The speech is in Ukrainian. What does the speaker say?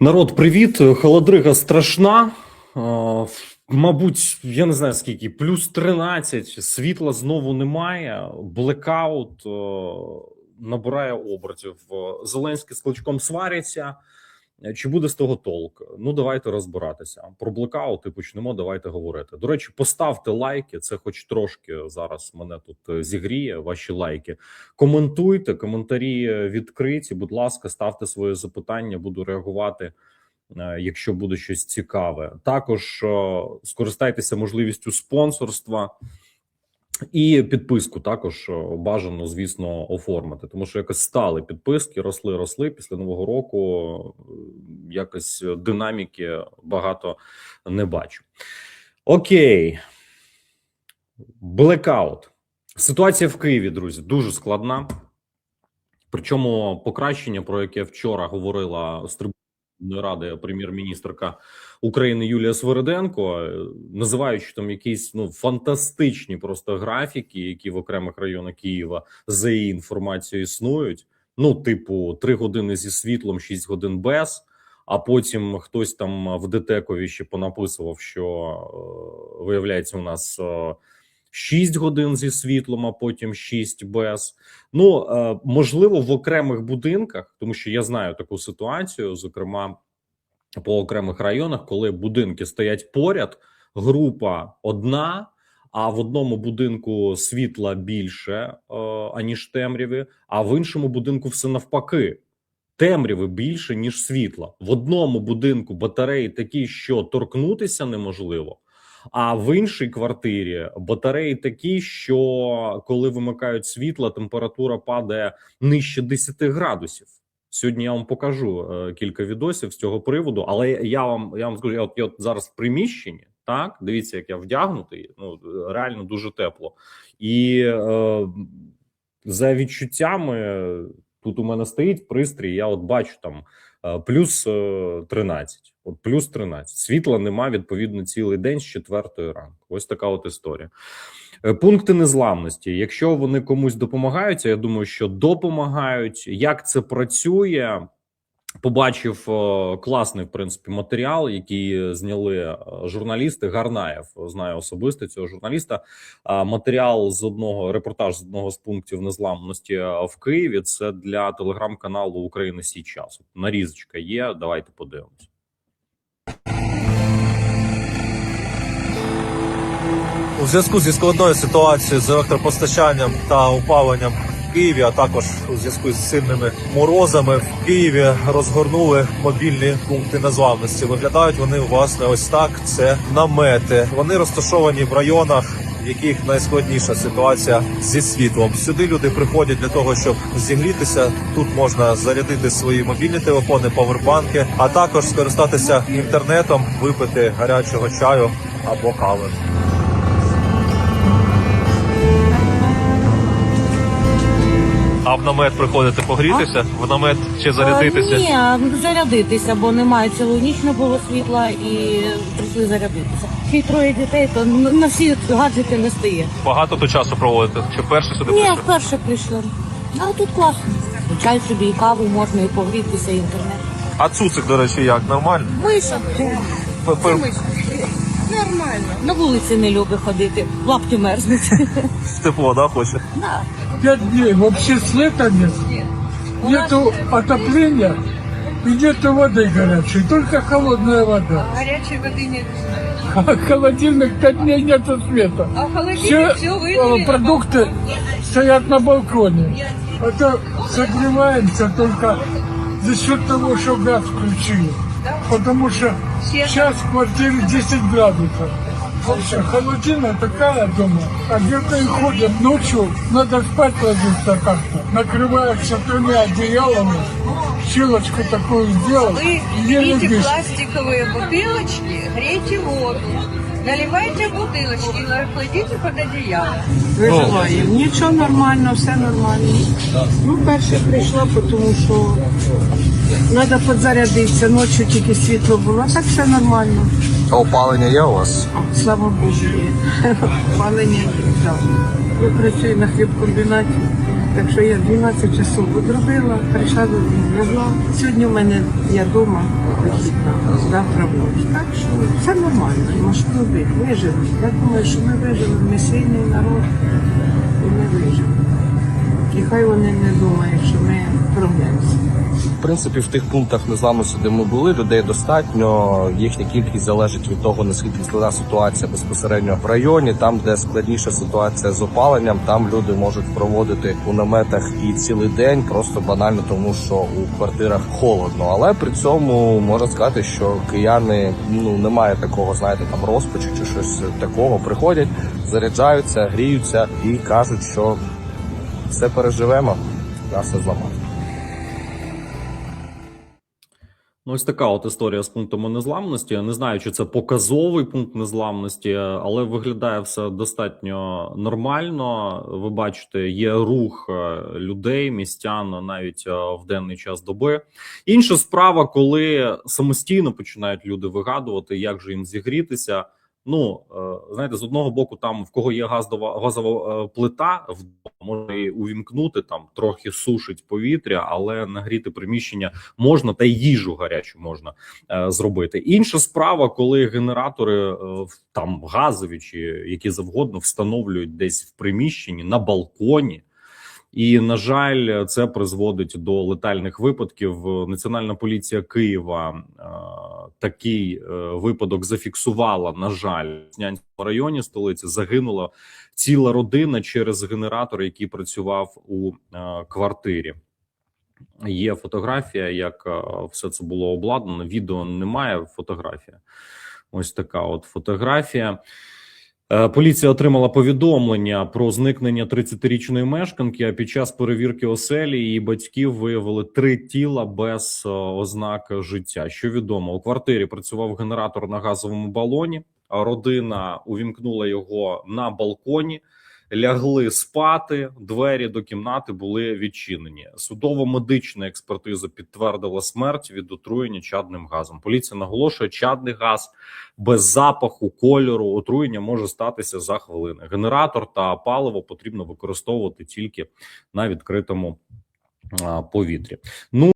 Народ, привіт! Холодрига страшна. Мабуть, я не знаю скільки, плюс 13, світла знову немає. Блекаут набирає обертів. Зеленський з кличком сваряться. Е, Чи буде з того толк? Ну, давайте розбиратися. Про блекаути почнемо. Давайте говорити. До речі, поставте лайки. Це хоч трошки зараз мене тут е, зігріє. Ваші лайки. Коментуйте, коментарі е, відкриті. Будь ласка, ставте свої запитання. Буду реагувати, якщо буде щось цікаве. Також скористайтеся можливістю спонсорства. І підписку також е, бажано, звісно, оформити, тому що якось стали підписки, росли, росли після нового року. е, Якось динаміки багато не бачу. Окей, блекаут. Ситуація в Києві, друзі, дуже складна. Причому покращення, про яке вчора говорила з трибуни ради прем'єр-міністрка України Юлія Свериденко, е, називаючи там якісь ну фантастичні просто графіки, які в окремих районах Києва за її інформацією існують. Ну, типу, 3 години зі світлом, 6 годин без. А потім хтось там в ДТЕКові ще понаписував, що е, виявляється, у нас е, 6 годин зі світлом, а потім 6 без. Ну е, можливо, в окремих будинках, тому що я знаю таку ситуацію, зокрема по окремих районах, коли будинки стоять поряд, група одна. А в одному будинку світла більше е, аніж темряві, а в іншому будинку все навпаки. Темряви більше ніж світла. В одному будинку батареї такі, що торкнутися неможливо. А в іншій квартирі батареї такі, що коли вимикають світло, температура падає нижче 10 градусів. Сьогодні я вам покажу е, кілька відосів з цього приводу, але я вам я вам скажу, я от, я от зараз в приміщенні. Так, дивіться, як я вдягнутий. Ну реально дуже тепло, і е, за відчуттями тут у мене стоїть пристрій. Я от бачу там е, плюс е, 13. От плюс 13. Світла нема відповідно цілий день з четвертої ранку. Ось така от історія. Е, Пункти незламності. Якщо вони комусь допомагають, я думаю, що допомагають. Як це працює? Побачив е, класний в принципі матеріал, який зняли е, журналісти. Гарнаєв знаю особисто цього журналіста. Матеріал з одного репортаж з одного з пунктів незламності в Києві. Це для телеграм-каналу України Січас. Нарізочка є. Давайте подивимось. Зв'язку зі складною ситуацією з електропостачанням та опаленням в Києві, а також у зв'язку з сильними морозами в Києві розгорнули мобільні пункти незламності. Виглядають вони власне ось так. Це намети. Вони розташовані в районах. Яких найскладніша ситуація зі світлом. Сюди люди приходять для того, щоб зігрітися. Тут можна зарядити свої мобільні телефони, павербанки, а також скористатися інтернетом, випити гарячого чаю або кави. А в намет приходите погрітися, в намет чи зарядитися? А, ні, зарядитися, бо немає цілу ніч не було світла і прийшли зарядитися. Ще й троє дітей, то на всі гаджети не стає. Багато тут часу проводите? Чи перше сюди Ні, прийшли? вперше прийшли. А тут класно. Чай собі і каву можна, і погрітися, і інтернет. А цуцик, до речі, як? Нормально? Миша. Пер- Нормально. На вулиці не любить ходити, лапті мерзнуть. Тепло, да, хоче? Да. Пять дней вообще света нет, нету отопления и нету воды горячей, только холодная вода. Горячей воды нет. А холодильник пять дней нету света. А холодильник Все все э, продукты стоят на балконе. Это согреваемся только за счет того, что газ включили. Потому что сейчас в квартире 10 градусов. Вообще, холодина такая дома, а где-то и ходят ночью, надо спать ложиться как-то. Накрываются тремя одеялами, щелочку такую сделал, Вы и еле берите дышишь. пластиковые бутылочки, грейте воду. Наливайте в бутылочки и кладите под одеяло. Виживаємо. Нічого нормально, все нормально. Ну, перше прийшла, тому що треба підзарядитися. Ночі тільки світло було, а так все нормально. А опалення є у вас? Слава Богу. Опалення так. Я працюю на хлібкомбінаті. Так що я 12 часов відробила, прийшла додому, лягла. Сьогодні в мене я вдома, завтра в. Так що все нормально. Ну що робити? Виживемо. Я думаю, що ми виживемо. Ми сильний народ хай вони не думають, що ми прогнемося. В принципі, в тих пунктах незламності, де ми були, людей достатньо. Їхня кількість залежить від того, наскільки складна ситуація безпосередньо в районі. Там, де складніша ситуація з опаленням, там люди можуть проводити у наметах і цілий день, просто банально тому, що у квартирах холодно. Але при цьому можна сказати, що кияни ну немає такого, знаєте, там розпачу чи щось такого. Приходять, заряджаються, гріються і кажуть, що все переживемо, нас все зламати. Ну, ось така от історія з пунктами незламності. Не знаю, чи це показовий пункт незламності, але виглядає все достатньо нормально. Ви бачите, є рух е, людей, містян навіть е, в денний час доби. Інша справа, коли самостійно починають люди вигадувати, як же їм зігрітися. Ну е, знаєте, з одного боку, там в кого є газова газова е, плита, можна її увімкнути, там трохи сушить повітря, але нагріти приміщення можна, та й їжу гарячу можна е, зробити. Інша справа, коли генератори е, там газові чи які завгодно встановлюють десь в приміщенні на балконі. І на жаль, це призводить до летальних випадків. Національна поліція Києва е, такий е, випадок зафіксувала. На жаль, в Снянському районі столиці загинула ціла родина через генератор, який працював у е, квартирі. Є фотографія, як е, все це було обладнано. Відео немає. Фотографія. Ось така от фотографія. Е, Поліція отримала повідомлення про зникнення 30-річної мешканки. А під час перевірки оселі її батьків виявили три тіла без е, ознак життя. Що відомо, у квартирі працював генератор на газовому балоні. Родина увімкнула його на балконі. Лягли спати, двері до кімнати були відчинені. Судово-медична експертиза підтвердила смерть від отруєння чадним газом. Поліція наголошує, чадний газ без запаху, кольору, отруєння може статися за хвилини. Генератор та паливо потрібно використовувати тільки на відкритому повітрі. Ну